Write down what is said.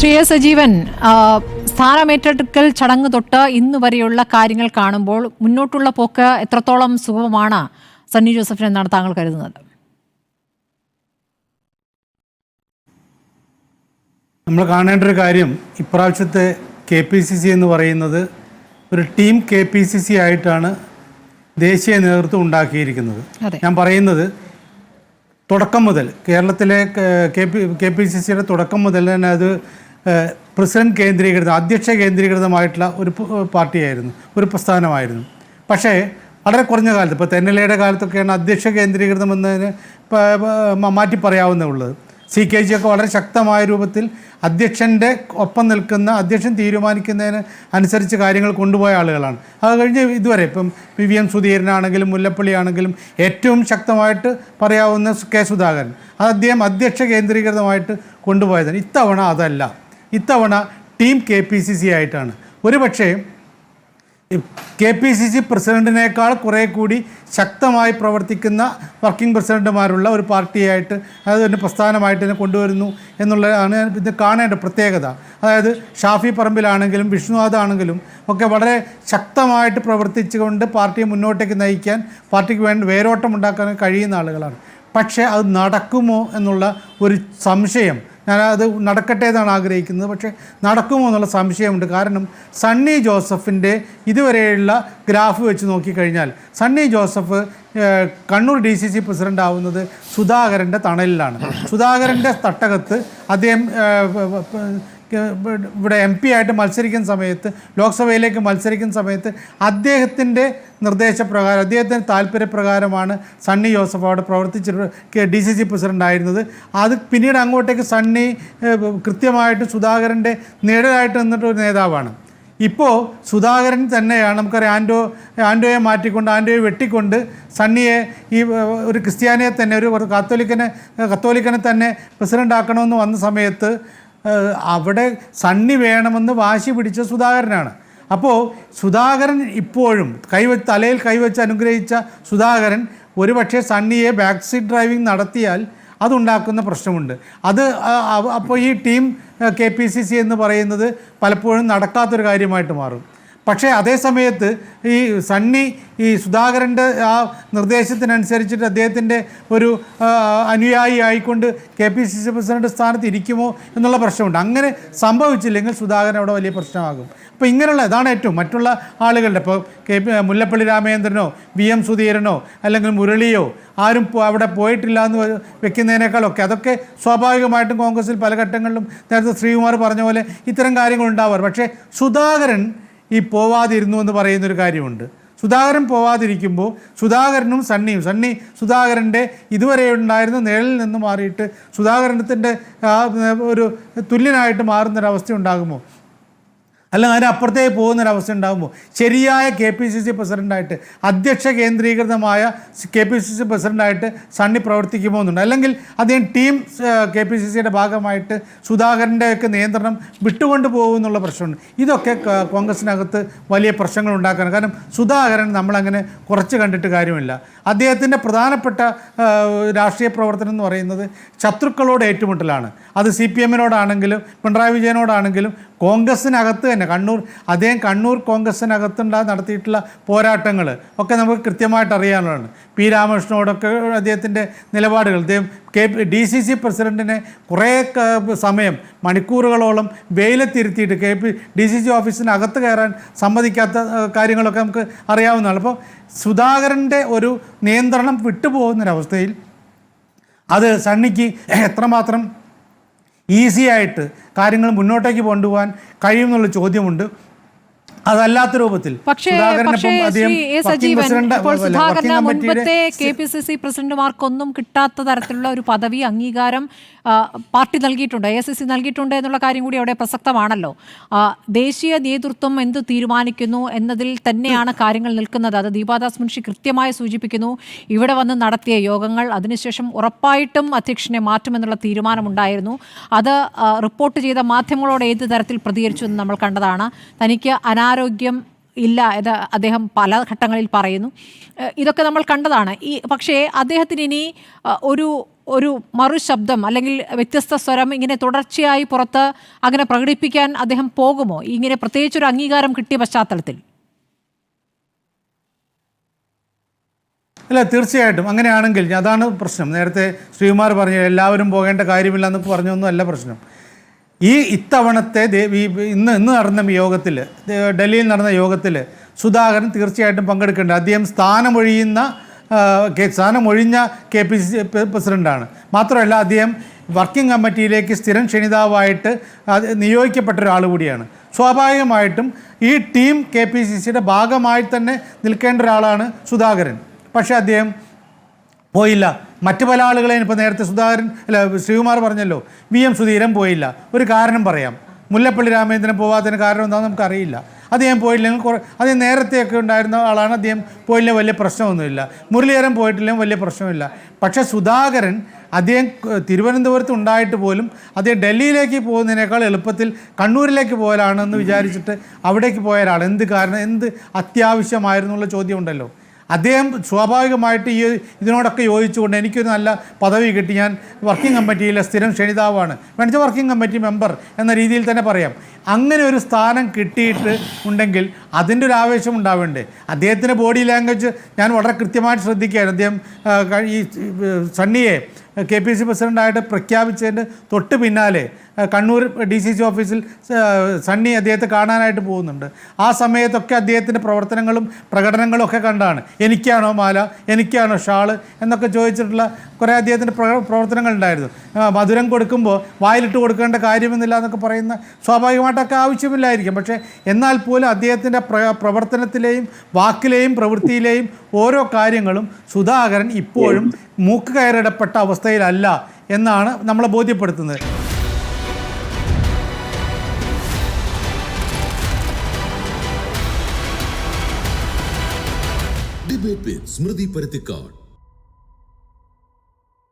Shri S Sajeevan സ്ഥാനമേറ്റെടുക്കൽ ചടങ്ങ് തൊട്ട് ഇന്ന് വരെയുള്ള കാര്യങ്ങൾ കാണുമ്പോൾ മുന്നോട്ടുള്ള പോക്ക് എത്രത്തോളം സുഗമമാണ്? സണ്ണി ജോസഫിന് എന്നാണ് താങ്കൾ കരുതുന്നത്. നമ്മൾ കാണേണ്ട ഒരു കാര്യം ഇപ്രാവശ്യത്തെ കെ പി സി സി എന്ന് പറയുന്നത് ഒരു team K P C C ആയിട്ടാണ് ദേശീയ നേതൃത്വം ഉണ്ടാക്കിയിരിക്കുന്നത്. ഞാൻ പറയുന്നത് തുടക്കം മുതൽ കേരളത്തിലെ K P K P C സിയുടെ തുടക്കം മുതൽ തന്നെ അത് പ്രസിഡന്റ് കേന്ദ്രീകൃതം അധ്യക്ഷ കേന്ദ്രീകൃതമായിട്ടുള്ള ഒരു പാർട്ടിയായിരുന്നു ഒരു പ്രസ്ഥാനമായിരുന്നു. പക്ഷേ വളരെ കുറഞ്ഞ കാലത്ത് ഇപ്പോൾ തെന്നലയുടെ കാലത്തൊക്കെയാണ് അധ്യക്ഷ കേന്ദ്രീകൃതം എന്നതിന് മാറ്റി പറയാവുന്നേ ഉള്ളത് സി കെ ജി ഒക്കെ വളരെ ശക്തമായ രൂപത്തിൽ അധ്യക്ഷന്റെ ഒപ്പം നിൽക്കുന്ന അധ്യക്ഷൻ തീരുമാനിക്കുന്നതിന് അനുസരിച്ച് കാര്യങ്ങൾ കൊണ്ടുപോയ ആളുകളാണ്. അത് കഴിഞ്ഞ് ഇതുവരെ ഇപ്പം പി വി എം സുധീരനാണെങ്കിലും മുല്ലപ്പള്ളി ആണെങ്കിലും ഏറ്റവും ശക്തമായിട്ട് പറയാവുന്ന കെ സുധാകരൻ. അത് അദ്ദേഹം അധ്യക്ഷ കേന്ദ്രീകൃതമായിട്ട് കൊണ്ടുപോയതാണ്. ഇത്തവണ അതല്ല. ഇത്തവണ team K P C C ആയിട്ടാണ്. ഒരുപക്ഷേ കെ പി സി സി പ്രസിഡന്റിനേക്കാൾ കുറേ കൂടി ശക്തമായി പ്രവർത്തിക്കുന്ന വർക്കിംഗ് പ്രസിഡന്റുമാരുള്ള ഒരു പാർട്ടിയായിട്ട് അതായത് ഒരു പ്രസ്ഥാനമായിട്ട് തന്നെ കൊണ്ടുവരുന്നു എന്നുള്ളതാണ് ഇത് കാണേണ്ട പ്രത്യേകത. അതായത് ഷാഫി പറമ്പിലാണെങ്കിലും വിഷ്ണുനാഥ് ആണെങ്കിലും ഒക്കെ വളരെ ശക്തമായിട്ട് പ്രവർത്തിച്ചുകൊണ്ട് പാർട്ടിയെ മുന്നോട്ടേക്ക് നയിക്കാൻ പാർട്ടിക്ക് വേണ്ട വേരോട്ടം ഉണ്ടാക്കാൻ കഴിയുന്ന ആളുകളാണ്. പക്ഷേ അത് നടക്കുമോ എന്നുള്ള ഒരു സംശയം ഞാൻ അത് നടക്കട്ടെ എന്നാണ് ആഗ്രഹിക്കുന്നത്. പക്ഷേ നടക്കുമോ എന്നുള്ള സംശയമുണ്ട്. കാരണം സണ്ണി ജോസഫിന്റെ ഇതുവരെയുള്ള ഗ്രാഫ് വെച്ച് നോക്കിക്കഴിഞ്ഞാൽ Sunny Joseph Kannur D C C president ആവുന്നത് സുധാകരന്റെ തണലിലാണ്. സുധാകരന്റെ തട്ടകത്ത് അദ്ദേഹം ഇവിടെ എം പി ആയിട്ട് മത്സരിക്കുന്ന സമയത്ത് ലോക്സഭയിലേക്ക് മത്സരിക്കുന്ന സമയത്ത് അദ്ദേഹത്തിന്റെ നിർദ്ദേശപ്രകാരം അദ്ദേഹത്തിന്റെ താല്പര്യപ്രകാരമാണ് സണ്ണി ജോസഫ് അവിടെ പ്രവർത്തിച്ചിട്ട് ഡി സി സി പ്രസിഡന്റ് ആയിരുന്നത്. അത് പിന്നീട് അങ്ങോട്ടേക്ക് സണ്ണി കൃത്യമായിട്ട് സുധാകരന്റെ നിഴലായിട്ട് നിന്നിട്ട് ഒരു നേതാവാണ്. ഇപ്പോൾ സുധാകരൻ തന്നെയാണ് നമുക്കറിയാം ആൻഡോ ആൻഡോയെ മാറ്റിക്കൊണ്ട് ആൻഡോയെ വെട്ടിക്കൊണ്ട് സണ്ണിയെ ഈ ഒരു ക്രിസ്ത്യാനിയെ തന്നെ ഒരു കാത്തോലിക്കനെ കത്തോലിക്കനെ തന്നെ പ്രസിഡന്റ് ആക്കണമെന്ന് വന്ന സമയത്ത് അവിടെ സണ്ണി വേണമെന്ന് വാശി പിടിച്ച സുധാകരനാണ്. അപ്പോൾ സുധാകരൻ ഇപ്പോഴും കൈവ തലയിൽ കൈവച്ച് അനുഗ്രഹിച്ച സുധാകരൻ ഒരുപക്ഷെ സണ്ണിയെ ബാക്ക് സീറ്റ് ഡ്രൈവിംഗ് നടത്തിയാൽ അതുണ്ടാക്കുന്ന പ്രശ്നമുണ്ട്. അത് അപ്പോൾ ഈ team K P C C എന്ന് പറയുന്നത് പലപ്പോഴും നടക്കാത്തൊരു കാര്യമായിട്ട് മാറും. പക്ഷേ അതേ സമയത്ത് ഈ സണ്ണി ഈ സുധാകരന്റെ ആ നിർദ്ദേശത്തിനനുസരിച്ചിട്ട് അദ്ദേഹത്തിന്റെ ഒരു അനുയായി ആയിക്കൊണ്ട് K P C C president സ്ഥാനത്ത് ഇരിക്കുമോ എന്നുള്ള പ്രശ്നമുണ്ട്. അങ്ങനെ സംഭവിച്ചില്ലെങ്കിൽ സുധാകരൻ അവിടെ വലിയ പ്രശ്നമാകും. അപ്പോൾ ഇങ്ങനെയുള്ള ഇതാണ് ഏറ്റവും മറ്റുള്ള ആളുകളുടെ ഇപ്പോൾ കെ പി മുല്ലപ്പള്ളി രാമചന്ദ്രനോ വി എം സുധീരനോ അല്ലെങ്കിൽ മുരളിയോ ആരും അവിടെ പോയിട്ടില്ല എന്ന് വെക്കുന്നതിനേക്കാളൊക്കെ അതൊക്കെ സ്വാഭാവികമായിട്ടും കോൺഗ്രസിൽ പല ഘട്ടങ്ങളിലും നേരത്തെ ശ്രീകുമാർ പറഞ്ഞ പോലെ ഇത്തരം കാര്യങ്ങളുണ്ടാവാറ്. പക്ഷേ സുധാകരൻ ഈ പോവാതിരുന്നു എന്ന് പറയുന്നൊരു കാര്യമുണ്ട്. സുധാകരൻ പോവാതിരിക്കുമ്പോൾ സുധാകരനും സണ്ണിയും സണ്ണി സുധാകരന്റെ ഇതുവരെ ഉണ്ടായിരുന്ന നിഴലിൽ നിന്ന് മാറിയിട്ട് സുധാകരനത്തിന്റെ ആ ഒരു തുല്യനായിട്ട് മാറുന്നൊരവസ്ഥ ഉണ്ടാകുമോ? അല്ലെങ്കിൽ അതിനപ്പുറത്തേക്ക് പോകുന്നൊരവസ്ഥ ഉണ്ടാകുമ്പോൾ ശരിയായ കെ പി സി സി പ്രസിഡന്റായിട്ട് അധ്യക്ഷ കേന്ദ്രീകൃതമായ കെ പി സി സി പ്രസിഡന്റായിട്ട് സണ്ണി പ്രവർത്തിക്കുമോ എന്നുണ്ട്. അല്ലെങ്കിൽ അദ്ദേഹം ടീം കെ പി സി സിയുടെ ഭാഗമായിട്ട് സുധാകരന്റെയൊക്കെ നിയന്ത്രണം വിട്ടുകൊണ്ട് പോകുമെന്നുള്ള പ്രശ്നമുണ്ട്. ഇതൊക്കെ കോൺഗ്രസിനകത്ത് വലിയ പ്രശ്നങ്ങൾ ഉണ്ടാക്കാണ് കാരണം സുധാകരൻ നമ്മളങ്ങനെ കുറച്ച് കണ്ടിട്ട് കാര്യമില്ല. അദ്ദേഹത്തിന്റെ പ്രധാനപ്പെട്ട രാഷ്ട്രീയ പ്രവർത്തനം എന്ന് പറയുന്നത് ശത്രുക്കളോട് ഏറ്റുമുട്ടലാണ്. അത് സി പി എമ്മിനോടാണെങ്കിലും പിണറായി വിജയനോടാണെങ്കിലും കോൺഗ്രസ്സിനകത്ത് തന്നെ കണ്ണൂർ അദ്ദേഹം കണ്ണൂർ കോൺഗ്രസ്സിനകത്തുണ്ടാ നടത്തിയിട്ടുള്ള പോരാട്ടങ്ങൾ ഒക്കെ നമുക്ക് കൃത്യമായിട്ട് അറിയാനുള്ളതാണ് പി രാമകൃഷ്ണനോടൊക്കെ അദ്ദേഹത്തിന്റെ നിലപാടുകൾ. അദ്ദേഹം കെ ഡി സി സി പ്രസിഡന്റിനെ കുറേ സമയം മണിക്കൂറുകളോളം വെയിലത്തിരുത്തിയിട്ട് K P D C C ഓഫീസിനകത്ത് കയറാൻ സമ്മതിക്കാത്ത കാര്യങ്ങളൊക്കെ നമുക്ക് അറിയാവുന്നതാണ്. അപ്പോൾ സുധാകരന്റെ ഒരു നിയന്ത്രണം വിട്ടുപോകുന്നൊരവസ്ഥയിൽ അത് സണ്ണിക്ക് എത്രമാത്രം ഈസി ആയിട്ട് കാര്യങ്ങൾ മുന്നോട്ടേക്ക് കൊണ്ടുപോകാൻ കഴിയുമെന്നുള്ള ചോദ്യമുണ്ട്. അതല്ലാത്ത രൂപത്തിൽ. പക്ഷേ സജീവൻ ഇപ്പോൾ സുധാകരന് മുൻപത്തെ കെ പി സി സി പ്രസിഡന്റുമാർക്കൊന്നും കിട്ടാത്ത തരത്തിലുള്ള ഒരു പദവി അംഗീകാരം പാർട്ടി നൽകിയിട്ടുണ്ട് എ എസ് സി നൽകിയിട്ടുണ്ട് എന്നുള്ള കാര്യം കൂടി അവിടെ പ്രസക്തമാണല്ലോ. ദേശീയ നേതൃത്വം എന്ത് തീരുമാനിക്കുന്നു എന്നതിൽ തന്നെയാണ് കാര്യങ്ങൾ നിൽക്കുന്നത്. അത് ദീപാദാസ് മുൻഷി കൃത്യമായി സൂചിപ്പിക്കുന്നു. ഇവിടെ വന്ന് നടത്തിയ യോഗങ്ങൾ അതിനുശേഷം ഉറപ്പായിട്ടും അധ്യക്ഷനെ മാറ്റുമെന്നുള്ള തീരുമാനമുണ്ടായിരുന്നു. അത് റിപ്പോർട്ട് ചെയ്ത മാധ്യമങ്ങളോട് ഏത് തരത്തിൽ പ്രതികരിച്ചു എന്ന് നമ്മൾ കണ്ടതാണ്. തനിക്ക് അനാരോഗ്യം ഇല്ല എന്ന് അദ്ദേഹം പല ഘട്ടങ്ങളിൽ പറയുന്നു. ഇതൊക്കെ നമ്മൾ കണ്ടതാണ്. ഈ പക്ഷേ അദ്ദേഹത്തിന് ഇനി ഒരു ഒരു മറുശബ്ദം അല്ലെങ്കിൽ വ്യത്യസ്ത സ്വരം ഇങ്ങനെ തുടർച്ചയായി പുറത്ത് അങ്ങനെ പ്രകടിപ്പിക്കാൻ അദ്ദേഹം പോകുമോ? ഇങ്ങനെ പ്രത്യേകിച്ചൊരു അംഗീകാരം കിട്ടിയ പശ്ചാത്തലത്തിൽ. അല്ല തീർച്ചയായിട്ടും. അങ്ങനെയാണെങ്കിൽ അതാണ് പ്രശ്നം. നേരത്തെ ശ്രീകുമാർ പറഞ്ഞു എല്ലാവരും പോകേണ്ട കാര്യമില്ല എന്നൊക്കെ പറഞ്ഞൊന്നും അല്ല പ്രശ്നം. ഈ ഇത്തവണത്തെ ദേവി ഇന്ന് ഇന്ന് നടന്ന യോഗത്തിൽ ഡൽഹിയിൽ നടന്ന യോഗത്തിൽ സുധാകരൻ തീർച്ചയായിട്ടും പങ്കെടുക്കേണ്ടത് അദ്ദേഹം സ്ഥാനമൊഴിയുന്ന സ്ഥാനമൊഴിഞ്ഞ കെ പി സി പ്രസിഡന്റാണ് മാത്രമല്ല അദ്ദേഹം വർക്കിംഗ് കമ്മിറ്റിയിലേക്ക് സ്ഥിരം ക്ഷണിതാവായിട്ട് നിയോഗിക്കപ്പെട്ട ഒരാൾ കൂടിയാണ്. സ്വാഭാവികമായിട്ടും ഈ ടീം കെ പി സി സിയുടെ ഭാഗമായി തന്നെ നിൽക്കേണ്ട ഒരാളാണ് സുധാകരൻ. പക്ഷേ അദ്ദേഹം പോയില്ല. മറ്റു പല ആളുകളെയും ഇപ്പോൾ നേരത്തെ സുധാകരൻ അല്ല ശ്രീകുമാർ പറഞ്ഞല്ലോ വി എം സുധീരൻ പോയില്ല. ഒരു കാരണം പറയാം. മുല്ലപ്പള്ളി രാമചന്ദ്രൻ പോവാത്തതിന് കാരണം എന്താണെന്ന് നമുക്കറിയില്ല. അദ്ദേഹം പോയില്ലെങ്കിൽ കുറേ അദ്ദേഹം നേരത്തെയൊക്കെ ഉണ്ടായിരുന്ന ആളാണ് അദ്ദേഹം പോയില്ലെങ്കിൽ വലിയ പ്രശ്നമൊന്നുമില്ല. മുരളീധരൻ പോയിട്ടില്ലെങ്കിൽ വലിയ പ്രശ്നമില്ല. പക്ഷേ സുധാകരൻ അദ്ദേഹം തിരുവനന്തപുരത്ത് ഉണ്ടായിട്ട് പോലും അദ്ദേഹം ഡൽഹിയിലേക്ക് പോകുന്നതിനേക്കാൾ എളുപ്പത്തിൽ കണ്ണൂരിലേക്ക് പോയാലാണെന്ന് വിചാരിച്ചിട്ട് അവിടേക്ക് പോയ ഒരാൾ. എന്ത് കാരണം എന്ത് അത്യാവശ്യമായിരുന്നുള്ള ചോദ്യം ഉണ്ടല്ലോ. അദ്ദേഹം സ്വാഭാവികമായിട്ട് ഈ ഇതിനോടൊക്കെ യോജിച്ചുകൊണ്ട് എനിക്കൊരു നല്ല പദവി കിട്ടി. ഞാൻ വർക്കിംഗ് കമ്മിറ്റിയിലെ സ്ഥിരം ക്ഷണിതാവാണ്. വേണിച്ച വർക്കിംഗ് കമ്മിറ്റി മെമ്പർ എന്ന രീതിയിൽ തന്നെ പറയാം. അങ്ങനെ ഒരു സ്ഥാനം കിട്ടിയിട്ട് ഉണ്ടെങ്കിൽ അതിന്റെ ഒരു ആവേശം ഉണ്ടാവേണ്ടേ അദ്ദേഹത്തിന്റെ ബോഡി ലാംഗ്വേജ് ഞാൻ വളരെ കൃത്യമായിട്ട് ശ്രദ്ധിക്കുകയാണ്. അദ്ദേഹം ഈ സണ്ണിയെ കെ പി സി പ്രസിഡന്റായിട്ട് പ്രഖ്യാപിച്ചതിന്റെ തൊട്ട് പിന്നാലെ കണ്ണൂർ ഡി സി സി ഓഫീസിൽ സണ്ണി അദ്ദേഹത്തെ കാണാനായിട്ട് പോകുന്നുണ്ട്. ആ സമയത്തൊക്കെ അദ്ദേഹത്തിന്റെ പ്രവർത്തനങ്ങളും പ്രകടനങ്ങളും ഒക്കെ കണ്ടാണ്. എനിക്കാണോ മാല? എനിക്കാണോ ഷാൾ? എന്നൊക്കെ ചോദിച്ചിട്ടുള്ള കുറേ അദ്ദേഹത്തിന്റെ പ്രവർത്തനങ്ങളുണ്ടായിരുന്നു മധുരം കൊടുക്കുമ്പോൾ വായിലിട്ട് കൊടുക്കേണ്ട കാര്യമൊന്നുമില്ല എന്നൊക്കെ പറയുന്ന സ്വാഭാവികമായിട്ടൊക്കെ ആവശ്യമില്ലായിരിക്കും. പക്ഷേ എന്നാൽ പോലും അദ്ദേഹത്തിന്റെ പ്ര പ്രവർത്തനത്തിലെയും വാക്കിലെയും പ്രവൃത്തിയിലെയും ഓരോ കാര്യങ്ങളും സുധാകരൻ ഇപ്പോഴും മൂക്ക് കയറിടപ്പെട്ട അവസ്ഥയിലല്ല എന്നാണ് നമ്മളെ ബോധ്യപ്പെടുത്തുന്നത്. സ്മൃതി പരുത്തിക്കാട്